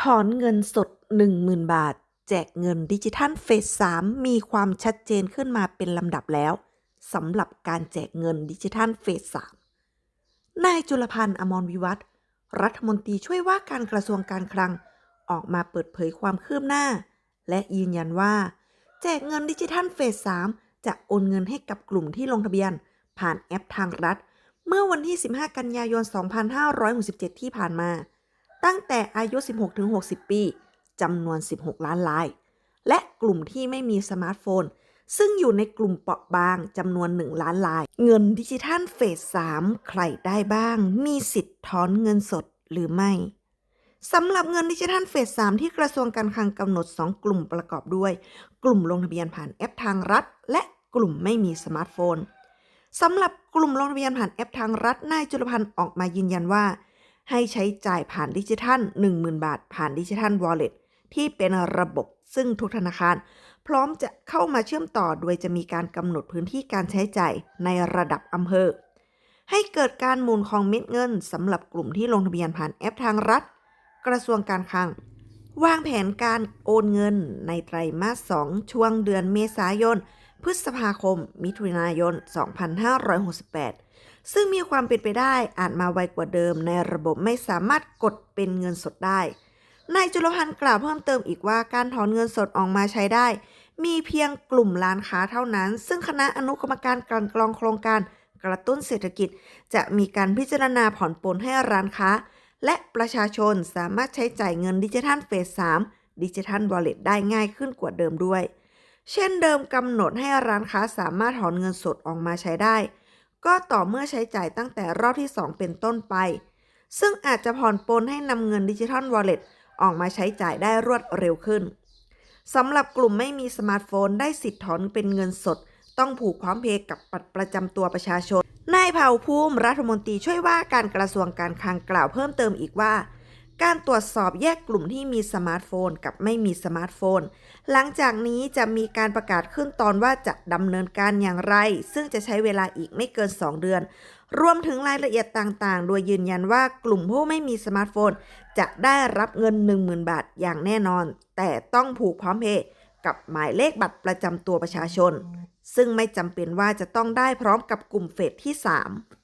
ถอนเงินสด 10,000 บาท แจกเงินดิจิทัลเฟส 3 มีความชัดเจนขึ้นมาเป็นลำดับแล้วสำหรับการแจกเงินดิจิทัลเฟส 3 นายจุลพันธ์อมรวิวัฒน์รัฐมนตรีช่วยว่าการกระทรวงการคลังออกมาเปิดเผยความคืบหน้า และยืนยันว่า แจกเงินดิจิทัลเฟส 3 จะโอนเงินให้กับกลุ่มที่ลงทะเบียน ผ่านแอปทางรัฐ เมื่อวันที่ 15 กันยายน 2567 ที่ผ่านมา ตั้งแต่อายุ 16-60 ปี จำนวน 16 ล้านราย และกลุ่มที่ไม่มีสมาร์ทโฟน ซึ่งอยู่ในกลุ่มเปราะบางจำนวน 1 ล้านราย เงินดิจิทัลเฟส 3 ใครได้บ้าง มีสิทธิ์ถอนเงินสดหรือไม่สำหรับเงินดิจิทัลเฟส 3 ที่กระทรวงการคลังกำหนด 2 กลุ่มประกอบด้วย กลุ่มลงทะเบียนผ่านแอปทางรัฐ และกลุ่มไม่มีสมาร์ทโฟนสำหรับกลุ่มลงทะเบียนผ่านแอปทางรัฐนายจุลพันธ์ออกมายืนยันว่า ให้ใช้จ่ายผ่านดิจิทัล 10,000 บาท ผ่านดิจิทัลวอลเล็ตที่เป็นระบบซึ่งทุกธนาคาร พร้อมจะเข้ามาเชื่อมต่อโดยจะมีการกำหนดพื้นที่การใช้จ่ายในระดับอำเภอ ให้เกิดการหมุนของเม็ดเงินสำหรับกลุ่มที่ลงทะเบียนผ่านแอปทางรัฐ กระทรวงการคลัง วางแผนการโอนเงินในไตรมาส 2 ช่วงเดือนเมษายน พฤษภาคม มิถุนายน 2568 ซึ่งมีความเป็นไปได้อาจมาไวกว่าเดิมในระบบไม่สามารถกดเป็นเงินสดได้ นายจุลพันธ์กล่าวเพิ่มเติมอีกว่าการถอนเงินสดออกมาใช้ได้ มีเพียงกลุ่มร้านค้าเท่านั้น ซึ่งคณะอนุกรรมการกลั่นกรองโครงการกระตุ้นเศรษฐกิจ จะมีการพิจารณาผ่อนปลนให้ร้านค้า และประชาชนสามารถใช้จ่ายเงินดิจิทัลเฟส3ดิจิทัลวอลเล็ตได้ง่ายขึ้นกว่าเดิมด้วย เช่นเดิมกำหนดให้ร้านค้าสามารถถอนเงินสดออกมาใช้ได้ ก็ต่อเมื่อใช้จ่ายตั้งแต่รอบที่ 2 เป็นต้นไป ซึ่งอาจจะผ่อนปลนให้นำเงินดิจิทัลวอลเล็ตออกมาใช้จ่ายได้รวดเร็วขึ้นสำหรับกลุ่มไม่มีสมาร์ทโฟนได้สิทธิ์ถอนเป็นเงินสด ต้องผูกความเพย์กับบัตรประจำตัวประชาชน นายเผ่าภูมิรัฐมนตรีช่วยว่าการกระทรวงการคลังกล่าวเพิ่มเติมอีกว่า การตรวจสอบแยกกลุ่มที่มีสมาร์ทโฟนกับไม่มีสมาร์ทโฟน หลังจากนี้จะมีการประกาศขึ้นตอนว่าจะดำเนินการอย่างไร ซึ่งจะใช้เวลาอีกไม่เกิน 2 เดือน รวมถึงรายละเอียดต่างๆ โดยยืนยันว่ากลุ่มผู้ไม่มีสมาร์ทโฟน จะได้รับเงิน 10,000 บาทอย่างแน่นอน แต่ต้องผูกพร้อมเพย์กับหมายเลขบัตรประจำตัวประชาชน ซึ่งไม่จำเป็นว่าจะต้องได้พร้อมกับกลุ่มเฟสที่ 3